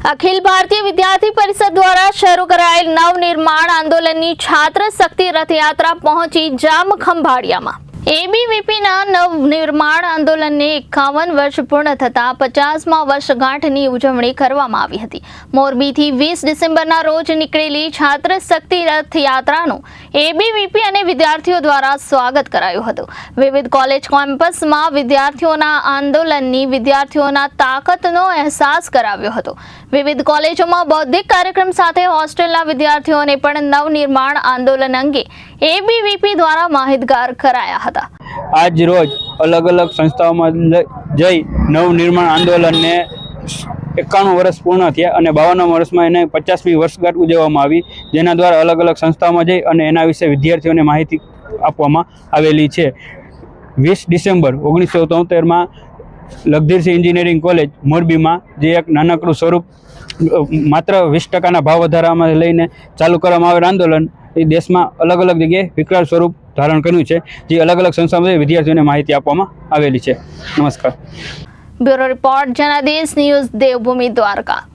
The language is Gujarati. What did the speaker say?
અખિલ ભારતીય વિદ્યાર્થી પરિષદ દ્વારા શરૂ કરાયેલ નવનિર્માણ આંદોલનની છાત્ર શક્તિ રથયાત્રા પહોંચી જામ ખંભાળિયામાં એબીવીપીના નવનિર્માણ આંદોલનને એકાવન વર્ષ પૂર્ણ થતાં પચાસમાં વર્ષગાંઠની ઉજવણી કરવામાં આવી હતી. મોરબીથી વીસ ડિસેમ્બરના રોજ નીકળેલી છાત્ર શક્તિ રથયાત્રાનું એબીવીપી અને વિદ્યાર્થીઓ દ્વારા સ્વાગત કરાયું હતું. વિવિધ કોલેજ કેમ્પસમાં વિદ્યાર્થીઓના આંદોલનની વિદ્યાર્થીઓના તાકાતનો અહેસાસ કરાવ્યો હતો. વિવિધ કોલેજોમાં બૌદ્ધિક કાર્યક્રમ સાથે હોસ્ટેલના વિદ્યાર્થીઓને પણ નવનિર્માણ આંદોલન અંગે એબીવીપી દ્વારા માહિતગાર કરાયા હતા. આજ રોજ અલગ અલગ સંસ્થાઓમાં જઈ નવનિર્માણ આંદોલનને એકાણું વર્ષ પૂર્ણ થયા અને બાવનમ વર્ષમાં એને પચાસમી વર્ષગાંઠ ઉજવવામાં આવી, જેના દ્વારા અલગ અલગ સંસ્થાઓમાં જઈ અને એના વિશે વિદ્યાર્થીઓને માહિતી આપવામાં આવેલી છે. વીસ ડિસેમ્બર ઓગણીસો તોતેરમાં લગધીરસિંહ એન્જિનિયરિંગ કોલેજ મોરબીમાં જે એક નાનકડું સ્વરૂપ માત્ર વીસ ટકાના ભાવ વધારામાં લઈને ચાલુ કરવામાં આવેલ આંદોલન એ દેશમાં અલગ અલગ જગ્યાએ વિકરાળ સ્વરૂપ ધારણ કર્યું છે, જે અલગ અલગ સંસ્થાઓમાં વિદ્યાર્થીઓને માહિતી આપવામાં આવેલી છે. નમસ્કાર. Bureau report, Janadesh news, Devbhumi Dwarka.